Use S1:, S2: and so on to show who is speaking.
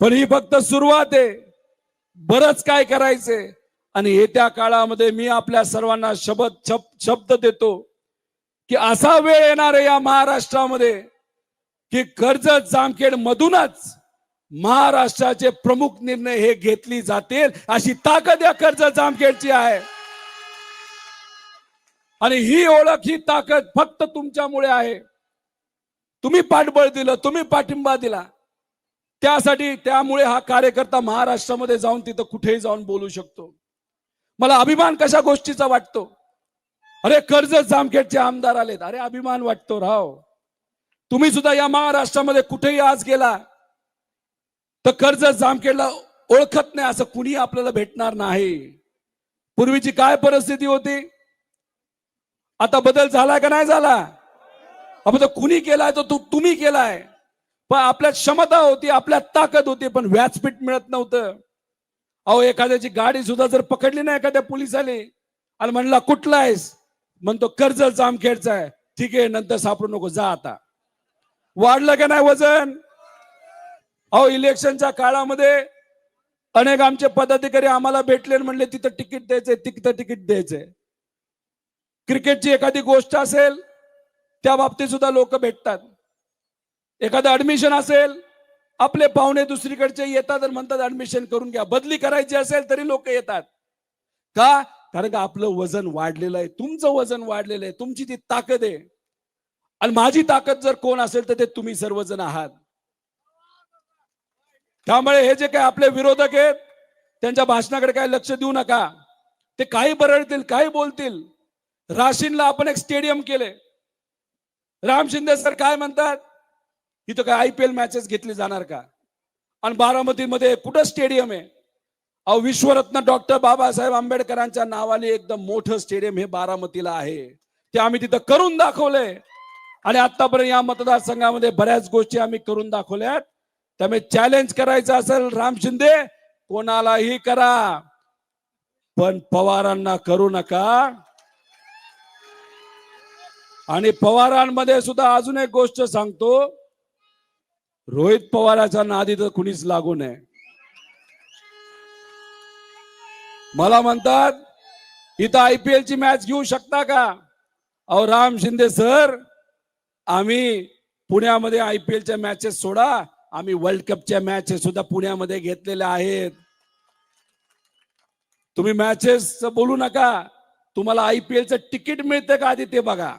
S1: पण ही फक्त सुरुवात आहे. बरंच काय करायचंय. आणि येत्या काळामध्ये मी आपल्या सर्वांना शब्द शब- शब्द देतो की असा वेळ येणार आहे या महाराष्ट्रामध्ये की कर्जत जामखेड मधूनच महाराष्ट्राचे प्रमुख निर्णय हे घेतली जातील अशी ताकद या कर्जत जामखेडची आहे. आणि ही ओळख ही ताकद फक्त तुमच्यामुळे आहे. तुम्ही पाठबळ दिलं तुम्ही पाठिंबा दिला. त्यासाठी त्यामुळे हा कार्यकर्ता महाराष्ट्रामध्ये जाऊन तिथं कुठेही जाऊन बोलू शकतो. मला अभिमान कशा गोष्टीचा वाटतो? अरे कर्जत जामखेडचे आमदार आलेत. अरे अभिमान वाटतो राव. तुम्ही सुद्धा या महाराष्ट्रामध्ये कुठेही आज गेला तर कर्जत जामखेडला ओळखत नाही असं कुणी आपल्याला भेटणार नाही. पूर्वीची काय परिस्थिती होती? आता बदल झाला का नाही झाला? आपण कुणी केलाय तो तू तुम्ही केलाय. पण आपल्यात क्षमता होती आपल्यात ताकद होती पण व्यासपीठ मिळत नव्हतं. अहो एखाद्याची गाडी सुद्धा जर पकडली ना एखाद्या पोलिसाने आणि म्हणला कुठला आहेस? म्हणतो कर्ज जामखेडचा आहे. ठीक आहे नंतर सापडू नको जा आता. वाढलं का नाही वजन? अहो इलेक्शनच्या काळामध्ये अनेक आमचे पदाधिकारी आम्हाला भेटले म्हणले तिथं तिकीट द्यायचंय तिथं तिकीट द्यायचंय. क्रिकेटची एखादी गोष्ट असेल त्या बाबतीत सुद्धा लोक भेटतात. एखादं ऍडमिशन असेल आपले पाहुणे दुसरीकडचे येतात आणि म्हणतात ऍडमिशन करून घ्या. बदली करायची असेल तरी लोक येतात. का? कारण का आपलं वजन वाढलेलं आहे. तुमचं वजन वाढलेलं आहे. तुमची ती ताकद आहे. आणि माझी ताकद जर कोण असेल तर ते तुम्ही सर्वजण आहात. त्यामुळे हे जे काय आपले विरोधक आहेत त्यांच्या भाषणाकडे काय लक्ष देऊ नका. ते काही बरळतील काही बोलतील. राशीनला आपण एक स्टेडियम केले राम शिंदे सर काय म्हणतात? इथं काय आय पी एल मॅचेस घेतली जाणार का? आणि बारामतीमध्ये कुठं स्टेडियम आहे? अहो विश्वरत्न डॉक्टर बाबासाहेब आंबेडकरांच्या नावाने एकदम मोठं स्टेडियम हे बारामतीला आहे. ते आम्ही तिथं करून दाखवलंय. आणि आतापर्यंत या मतदारसंघामध्ये बऱ्याच गोष्टी आम्ही करून दाखवल्यात. त्यामुळे चॅलेंज करायचं असेल राम शिंदे कोणालाही करा. पण पवारांना करू नका. आणि पवारांमध्ये सुद्धा अजून एक गोष्ट सांगतो. रोहित पवाराच्या नादी तर कुणीच लागू नये. मला म्हणतात इथं आय पी ची मॅच घेऊ शकता का? अहो राम शिंदे सर आम्ही पुण्यामध्ये आय पी एलच्या मॅचेस सोडा. आम्ही वर्ल्ड कपच्या मॅचेस सुद्धा पुण्यामध्ये घेतलेल्या आहेत. तुम्ही मॅचेस बोलू नका. तुम्हाला आय पी एलचं तिकीट मिळतं का आधी ते बघा.